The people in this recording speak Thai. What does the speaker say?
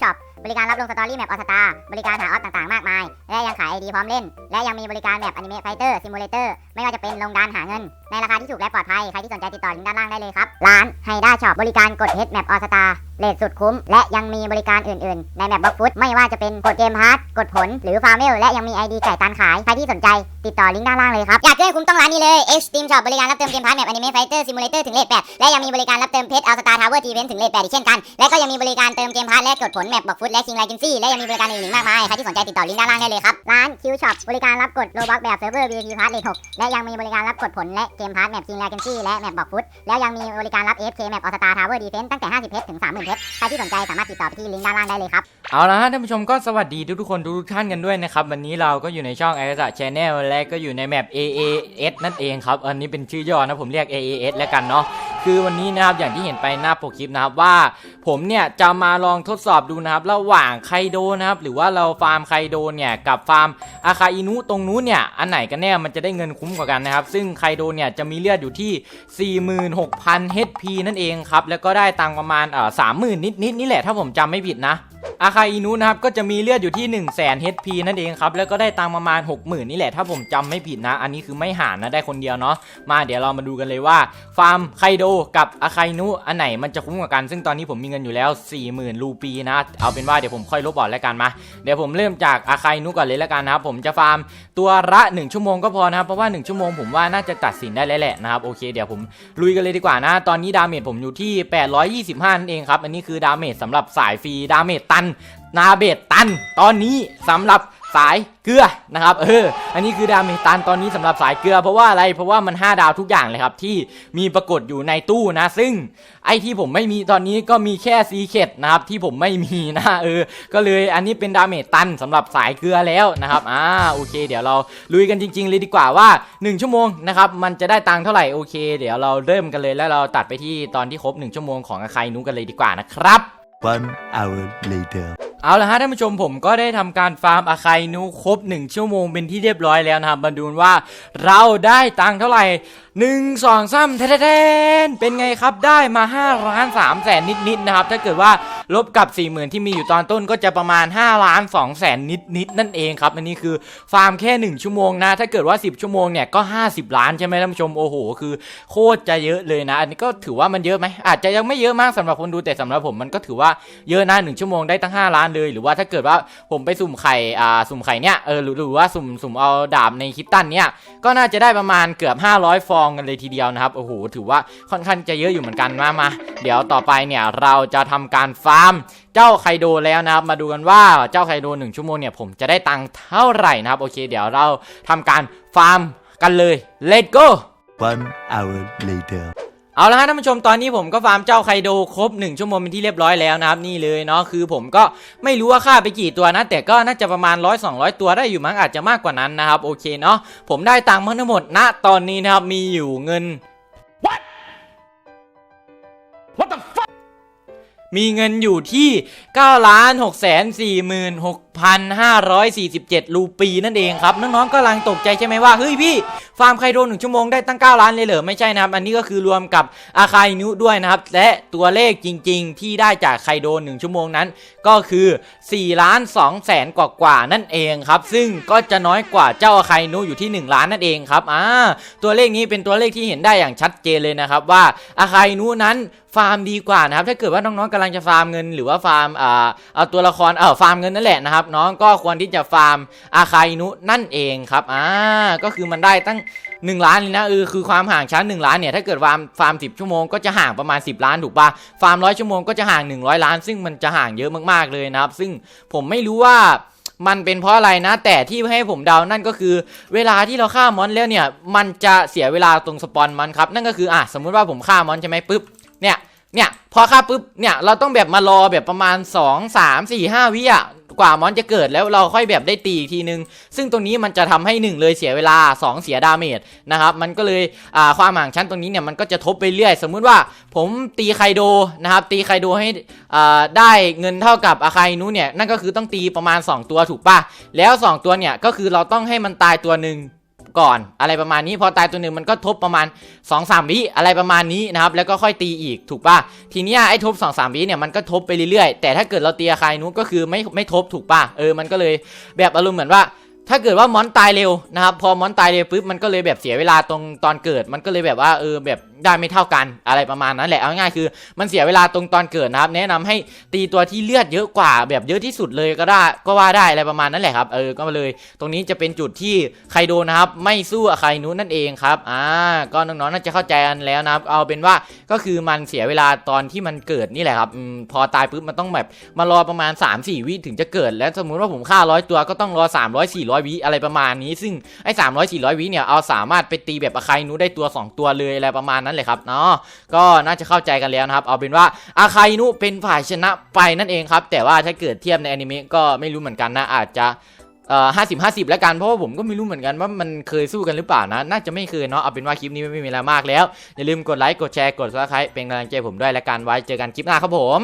ช็อป บริการรับลงสตอรี่แมปออสตาบริการหาออสต่างๆ มากมาย และยังขายไอดีพร้อมเล่น และยังมีบริการแบบอนิเมะไฟเตอร์ซิมูเลเตอร์ไม่ว่าจะเป็นลงดานหาเงิน ในราคาที่ถูกและปลอดภัย ใครที่สนใจติดต่อลิงก์ด้านล่างได้เลยครับ ร้านไฮด้าช็อปบริการกดเฮดแมปออสตาเลทสุดคุ้ม และยังมีบริการอื่นๆ ในแมปบล็อกฟุตไม่ว่าจะเป็นกดเกมพาร์ทกดผลหรือฟาร์มเวลและยังมีไอดีไก่ตันขายใครที่สนใจติดต่อลิงก์ด้านล่างเลยครับอยากช่วยคุ้มต้องร้านนี้เลย Extreme Shop บริการรับเติมเกมพาร์ทแมปอนิเมะไฟเตอร์ซิมูเลเตอร์ถึงเลทแปดและยังมีบริการรับเติมเพชรอัลสตาทาวเวอร์ทีเวนถึงเลทแปดอีกเช่นกันและก็ยังมีบริการเติมเกมพาร์ทและกดผลแมปบอกฟุตและคิงไลจินซี่และยังมีบริการอื่นอีกมากมายใครที่สนใจติดต่อลิงก์ด้านล่างได้เลยครับ ร้าน Q Shop บริการรับกดโลบักแบบเซิร์ฟเวอร์ VIP พาร์ทเลทหกและยังมีบริการรับกดผลและเกมพาร์ทแมปคิงไลจินซี่และแมปบอกฟุตแล้วยังมีบริการรับ AFK แมปออสตาทาวเวอร์ดีเฟนตั้งแต่ 50เพชรถึง30เพชรใครที่สนใจสามารถติดต่อไปที่ลิงก์ด้านล่างได้เลยครับเอาละฮะท่านผู้ชมก็สวัสดีทุกๆคนทุกๆท่านกันด้วยนะครับวันนี้เราก็อยู่ในช่องไอซ์ชแนลและก็อยู่ในแมป AAS นั่นเองครับอันนี้เป็นชื่อย่อนะผมเรียก AAS แล้วกันเนาะ คือวันนี้นะครับอย่างที่เห็นไปหน้าปรคลิปนะครับว่า ผมเนี่ยจะมาลองทดสอบดูนะครับระหว่างไคโดนะครับหรือว่าเราฟาร์มไคโดเนี่ยกับฟาร์มอาคาอินุตรงนู้นเนี่ยอันไหนกันแน่มันจะได้เงินคุ้มกว่ากันนะครับซึ่งไคโดเนี่ยจะมีเลือดอยู่ที่ 46,000 HP นั่นเองครับแล้วก็ได้ตังประมาณเอ่อ30,000นิดๆนี่แหละถ้าผมจำไม่ผิดนะ อาคาอินุนะครับก็จะมีเลือดอยู่ที่ 1 0 0 0 0แสน HP นั่นเองครับ แล้วก็ได้ตังประมาณ 60,000 นี่แหละถ้าผมจำไม่ผิดนะ อันนี้คือไม่หารนะได้คนเดียวเนาะมาเดี๋ยวเรามาดูกันเลยว่า ฟาร์มไคโดกับอาคาอินุอันไหนมันจะคุ้มกว่ากัน ซึ่งตอนนี้ผมมีเงินอยู่แล้ว 40,000 รูปีนะ เอาเป็นว่าเดี๋ยวผมค่อยลบออกแล้วกันมา เดี๋ยวผมเริ่มจากอาคาอินุก่อนเลยแล้วกันนะครับผมจะฟาร์มตัวละ 1 ชั่วโมงก็พอนะครับเพราะว่า 1 ชั่วโมงผมว่าน่าจะตัดสินได้แล้วแหละนะครับโอเคเดี๋ยวผมลุยกันเลยดีกว่านะ ตอนนี้ดาเมจผมอยู่ที่ 825นั่นเองครับอันนี้คือดาเมจสำหรับสายฟรีดาเมจตัน นาเบตตัน ตอนนี้สำหรับสายเกลือนะครับเอออันนี้คือดาเมจตันตอนนี้สำหรับสายเกลือ เพราะว่าอะไรเพราะว่ามัน 5 ดาวทุกอย่างเลยครับที่มีปรากฏอยู่ในตู้นะ ซึ่งไอที่ผมไม่มีตอนนี้ก็มีแค่ซีเคดนะครับที่ผมไม่มีนะเออก็เลยอันนี้เป็นดาเมจตันสำหรับสายเกลือแล้วนะครับอ่าโอเค เดี๋ยวเราลุยกันจริง ๆ เลยดีกว่าว่า 1 ชั่วโมงนะครับมันจะได้ตังค์เท่าไหร่โอเค เดี๋ยวเราเริ่มกันเลยแล้วเราตัดไปที่ตอนที่ครบ 1 ชั่วโมงของอาคายนุกันเลยดีกว่านะครับ One hour later. เอาละฮะท่านผู้ชมผมก็ได้ทำการฟาร์มอาคายนูครบ 1 ชั่วโมงเป็นที่เรียบร้อยแล้วนะครับมาดูว่าเราได้ตังค์เท่าไหร่หนึ่งสองสามแทนเป็นไงครับได้มา5ล้าน3แสนนิดๆนะครับ ถ้าเกิดว่า ลบกับ 4 0,000 ที่มีอยู่ตอนต้นก็จะประมาณ5ล้าน2แสนนิดๆนั่นเองครับ อันนี้คือฟาร์มแค่ 1 ชั่วโมงนะ ถ้าเกิดว่า 10 ชั่วโมงเนี่ยก็ 50 ล้านใช่ไหมท่านผู้ชมโอ้โห คือโคตรจะเยอะเลยนะ อันนี้ก็ถือว่ามันเยอะไหมอาจจะยังไม่เยอะมากสำหรับคนดูแต่สำหรับผมมันก็ถือว่าเยอะนะหนึ่งชั่วโมงได้ตั้ง 5 ล้านเลย หรือว่าถ้าเกิดว่าผมไปสุ่มไข่อ่าสุ่มไข่เนี่ยเออหรือหรือว่าสุ่มสุ่มเอาดาบในคิตตันเนี่ยก็น่าจะได้ประมาณเกือบ 500 ฟองกันเลยทีเดียวนะครับโอ้โหถือว่าค่อนข้างจะเยอะอยู่เหมือนกันมามาเดี๋ยวต่อไปเนี่ยเราจะทำการฟาร์มเจ้าไคโดแล้วนะครับ มาดูกันว่าเจ้าไคโดหนึ่งชั่วโมงเนี่ยผมจะได้ตังค์เท่าไหร่นะครับ โอเค เดี๋ยวเราทำการฟาร์มกันเลย let's go One hour later. เอาละฮะท่านผู้ชมตอนนี้ผมก็ฟาร์มเจ้าไคโดครบ 1 ชั่วโมงเป็นที่เรียบร้อยแล้วนะครับนี่เลยเนาะคือผมก็ไม่รู้ว่าค่าไปกี่ตัวนะ แต่ก็น่าจะประมาณ 100 200 ตัวได้อยู่มั้งอาจจะมากกว่านั้นนะครับโอเคเนาะผมได้ตังค์มาทั้งหมดณตอนนี้นะครับมีอยู่เงิน มีเงินอยู่ที่9มื่นหก6,547 รูปีนั่นเองครับ น้องๆก็ลังตกใจใช่ไหมว่า เฮ้ยพี่ ฟาร์มไคโดหนึ่งชั่วโมงได้ตั้ง 9 ล้านเลยเหรอ ไม่ใช่นะครับ อันนี้ก็คือรวมกับอาคายนิวด้วยนะครับ และตัวเลขจริงๆ ที่ได้จากไคโดหนึ่งชั่วโมงนั้น ก็คือ4ล้าน2แสนกว่ากว่านั่นเองครับ ซึ่งก็จะน้อยกว่าเจ้าอาคายนิวอยู่ที่ 1 ล้านนั่นเองครับอ่าตัวเลขนี้เป็นตัวเลขที่เห็นได้อย่างชัดเจนเลยนะครับว่าอาคายนิวนั้นฟาร์มดีกว่านะครับถ้าเกิดว่าน้องๆกำลังจะฟาร์มเงิน หรือว่าฟาร์มอ่าเอาตัวละครเออฟาร์มเงินนั่นแหละนะครับน้องก็ควรที่จะฟาร์มอาคาอินุนั่นเองครับอ่าก็คือมันได้ตั้ง 1 ล้านเลยนะเออคือความห่างชั้น1ล้านเนี่ยถ้าเกิดฟาร์มฟาร์ม 10 ชั่วโมงก็จะห่างประมาณ 10 ล้านถูกปะฟาร์มร้อยชั่วโมงก็จะห่าง 100 ล้าน ซึ่งมันจะห่างเยอะมากๆเลยนะครับ ซึ่งผมไม่รู้ว่ามันเป็นเพราะอะไรนะ แต่ที่ให้ผมเดานั่นก็คือ เวลาที่เราฆ่ามอนแล้วเนี่ย มันจะเสียเวลาตรงสปอนมันครับ นั่นก็คืออะสมมุติว่าผมฆ่ามอนใช่ไหมปุ๊บเนี่ยเนี่ยพอฆ่าปุ๊บเนี่ยเราต้องแบบมารอแบบประมาณ 2 3 4 5วิอะ กว่ามอนจะเกิดแล้วเราค่อยแบบได้ตีอีกทีนึง ซึ่งตรงนี้มันจะทำให้ 1 เลยเสียเวลา 2 เสียดาเมจนะครับมันก็เลยความห่างชั้นตรงนี้เนี่ยมันก็จะทบไปเรื่อย สมมุติว่าผมตีไคโดนะครับตีไคโดให้ได้เงินเท่ากับอาคาอินุเนี่ยนั่นก็คือต้องตีประมาณ 2 ตัวถูกปะแล้ว 2 ตัวเนี่ยก็คือเราต้องให้มันตายตัวหนึ่ง ก่อนอะไรประมาณนี้ พอตายตัวหนึ่งมันก็ทบประมาณ2 3วิอะไรประมาณนี้นะครับแล้วก็ค่อยตีอีกถูกป่ะทีเนี้ยไอ้ทบ2 3วิเนี่ยมันก็ทบไปเรื่อยๆแต่ถ้าเกิดเราตีอาคายนู้นก็คือไม่ไม่ทบถูกป่ะเออมันก็เลยแบบอารมณ์เหมือนว่า ถ้าเกิดว่ามอนตายเร็วนะครับ พอมอนตายเร็วปุ๊บมันก็เลยแบบเสียเวลาตรงตอนเกิด มันก็เลยแบบว่าเออแบบได้ไม่เท่ากันอะไรประมาณนั้นแหละเอาง่ายคือ มันเสียเวลาตรงตอนเกิดนะครับ แนะนำให้ตีตัวที่เลือดเยอะกว่าแบบเยอะที่สุดเลยก็ได้ก็ว่าได้อะไรประมาณนั้นแหละครับเออก็เลย ตรงนี้จะเป็นจุดที่ใครโดนนะครับ ไม่สู้ใครนู้นนั่นเองครับอ่าก็น้องๆน่าจะเข้าใจกันแล้วนะครับ เอาเป็นว่าก็คือมันเสียเวลาตอนที่มันเกิดนี่แหละครับอพอตายปุ๊บมันต้องแบบมารอประมาณ 3-4 วิถึงจะเกิด แล้วสมมุติว่าผมฆ่าร้อยตัวก็ต้องรอ300 400วิอะไรประมาณนี้ ซึ่งไอ้300 400วิเนี่ยเอาสามารถไปตีแบบอาคายนูได้ตัว 2 ตัวเลยอะไรประมาณนั้นเลยครับเนาะก็น่าจะเข้าใจกันแล้วนะครับ เอาเป็นว่าอาคาอินุเป็นฝ่ายชนะไปนั่นเองครับ แต่ว่าถ้าเกิดเทียบในอนิเมะก็ไม่รู้เหมือนกันนะอาจจะเอ่อห้าสิบห้าสิบแล้วกัน เพราะว่าผมก็ไม่รู้เหมือนกันว่ามันเคยสู้กันหรือเปล่านะ น่าจะไม่เคยเนาะ เอาเป็นว่าคลิปนี้ไม่มีอะไรมากแล้ว อย่าลืมกดไลค์ กดแชร์ กดซับสไครป์เป็นกำลังใจผมด้วยและกัน ไว้เจอกันคลิปหน้าครับผม